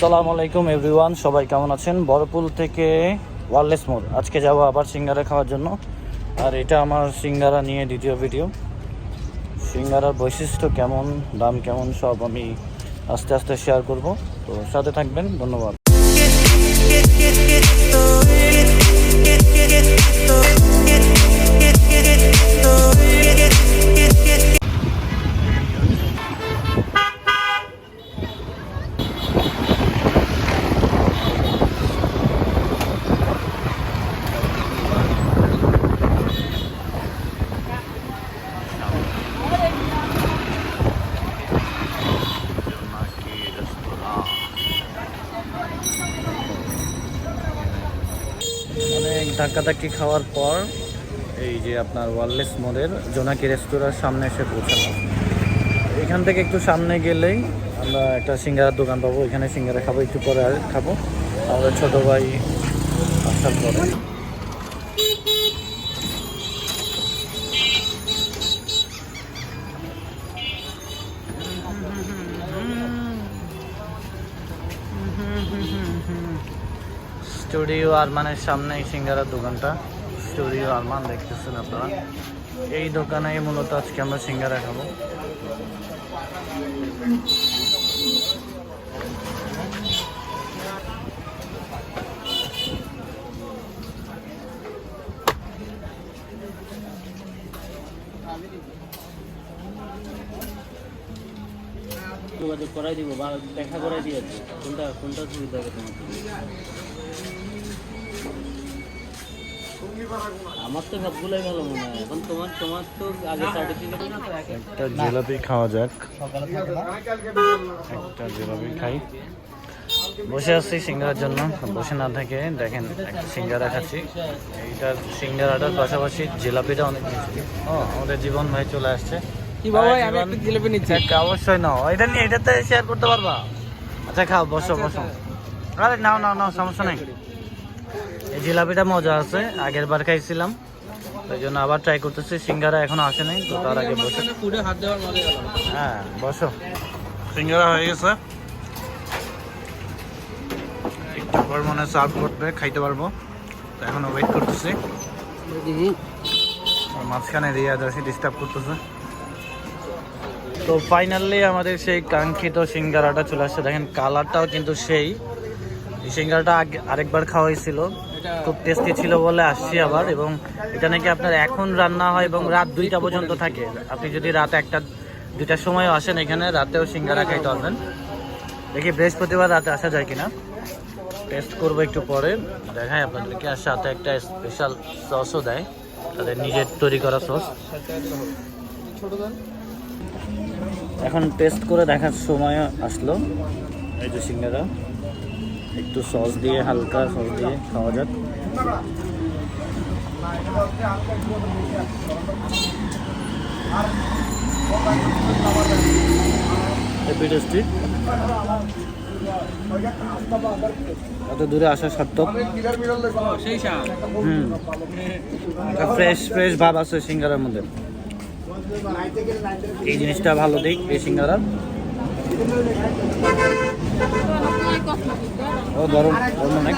সালাম আলাইকুম, এভরিওয়ান। সবাই কেমন আছেন? বড়পুল থেকে ওয়ারলেস মোড়। আজকে যাব আবার সিঙ্গারা খাওয়ার জন্য। আর এটা আমার সিঙ্গারা নিয়ে দ্বিতীয় ভিডিও সিঙ্গারার বৈশিষ্ট্য কেমন, দাম কেমন, সব আমি আস্তে আস্তে শেয়ার করব। তো সাথে থাকবেন, ধন্যবাদ। ধাক্কাধাক্কি খাওয়ার পর এই যে আপনার ওয়ারলেস মোড়ের জোনাকি রেস্তোরাঁর সামনে এসে পৌঁছালাম। এখান থেকে একটু সামনে গেলেই আমরা একটা সিঙ্গারার দোকান পাবো, এখানে সিঙ্গারা খাব, একটু পরে খাব। আমাদের ছোটো ভাই আসার পরে। স্টুডিও আরমানের সামনে এই সিঙ্গারার দোকানটা। স্টুডিও আরমান দেখতেছেন আপনারা। এই দোকানে মূলত আজকে আমরা সিঙ্গারা খাব। যোগাযোগ করাই দিব বা দেখা করাই দিয়েছে কোনটা কোনটা সুবিধা হবে তোমার আমার তো সবগুলোই ভালো মনে হয়। এখন তোমার তোমার তো আগে সার্টিফিকেট না একটা জিলাপি খাওয়া যাক। একটা জিলাপি খাই। বসে আছি সিঙ্গারার জন্য। বসে না থেকে দেখেন একটা সিঙ্গারা খাচ্ছি। এইটার সিঙ্গারাটার পাশাপাশি জিলাপিটা অনেক মিষ্টি। ও আমাদের জীবন ভাই চলে আসছে। কি বাবা আমি জীবন- একটা জিলেপি নিচ্ছি। একটা অবশ্যই নাও। এটা নিয়ে এটাতে শেয়ার করতে পারবা? আচ্ছা খাও বসো বসো। আরে নাও নাও নাও সমস্যা নেই। এই জিলাপিটা মজা আছে, আগের বার খাইছিলাম। ওই জন্য আবার ট্রাই করতেছি, সিঙ্গারা এখনও আসে নাই, তো তার আগে বসে। হ্যাঁ বসো। সিঙ্গারা হয়ে গেছে। একটু পর মনে সার্ভ করবে, খাইতে পারব। তো এখনও ওয়েট করতেছি। মাঝখানে রিয়াজ আসি ডিস্টার্ব করতেছে। তো ফাইনালি আমাদের সেই কাঙ্ক্ষিত সিঙ্গারাটা চলে আসছে। দেখেন কালারটাও কিন্তু সেই। এই সিঙ্গারাটা আগে আরেকবার খাওয়া হয়েছিল। খুব টেস্টি ছিল বলে আসছি আবার এবং এটা নাকি আপনার এখন রান্না হয় এবং রাত দুইটা পর্যন্ত থাকে। আপনি যদি রাত একটা দুইটার সময়ও আসেন এখানে রাতেও সিঙ্গারা খাইতে পারবেন। দেখি বৃহস্পতিবার রাতে আসা যায় কিনা। টেস্ট করব একটু পরে। দেখাই আপনাদেরকে। আর সাথে একটা স্পেশাল সসও দেয়। তাদের নিজের তৈরি করা সস এখন টেস্ট করে দেখার সময় আসলো। এই যে সিঙ্গারা। একটু সস দিয়ে, হালকা সস দিয়ে খাওয়া যাক। এত দূরে আসা সার্থক হুম। ফ্রেশ ফ্রেশ ভাব আছে সিঙ্গারার মধ্যে। এই জিনিসটা ভালো দিক, এই সিঙ্গারার ও গরম। অনেক